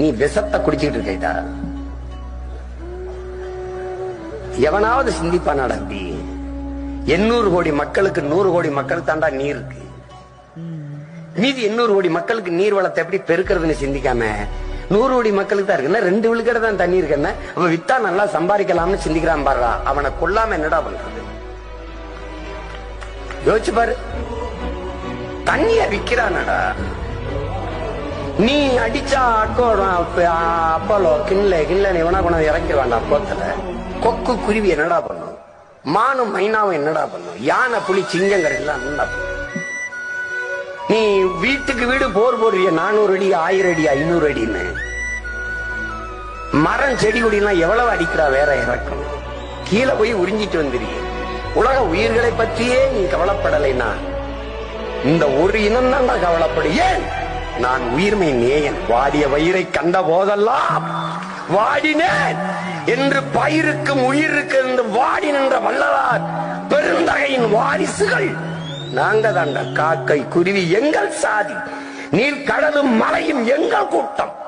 நீ விஷத்தை குடிச்சுட்டு இருக்கா எவனாவது சிந்திப்பானாடா அப்படி. எண்ணூறு கோடி மக்களுக்கு நூறு கோடி மக்கள் தாண்டா நீர் இருக்கு. மீதி எண்ணூறு கோடி மக்களுக்கு நீர் வளத்தை எப்படி பெருக்கிறதுன்னு சிந்திக்காம நூறு கோடி மக்களுக்கு தான் இருக்குன்னா ரெண்டு விழுக்கடை தான் தண்ணி இருக்குன்னா அவன் வித்தா நல்லா சம்பாதிக்கலாம்னு சிந்திக்கிறான் பாருடா. அவனை கொல்லாம என்னடா பண்றது? யோசிச்சு பாரு. தண்ணிய விக்கிறானடா. நீ அடிச்சா அக்கோ கிண்ல கிண்ணல நீ வேணா கொண்டாந்து இறக்கி வேண்டாம் போத்துல கொக்கு குருவி என்னடா பண்ணும்? மானும் மைனாவும் என்னடா பண்ணும்? யானை புலி சிங்கங்கிறதுலாம் எல்லாம் என்னடா நீ வீட்டுக்கு வீடு போர் போடுறிய நானூறு அடி ஆயிரம் அடி ஐநூறு அடின்னு. மரம் செடி கொடிலாம் எவ்வளவு அடிக்கிறா வேற இறக்கம்? கீழே போய் உறிஞ்சிட்டு வந்துருக்க உலக உயிர்களை பற்றியே நீ கவலைப்படலைனா இந்த ஒரு இனம் தான் கவலைப்படு ஏன் நான் உயிர்மை நேயன். வாடிய வயிறை கண்ட போதெல்லாம் வாடினேன். என்று பயிருக்கும் உயிருக்கு என்று வாடி நின்ற வல்லலார் பெருந்தகையின் வாரிசுகள். நாங்க தாண்ட காக்கை குருவி எங்கள் சாதி. நீர் கடலும் மலையும் எங்கள் கூட்டம்.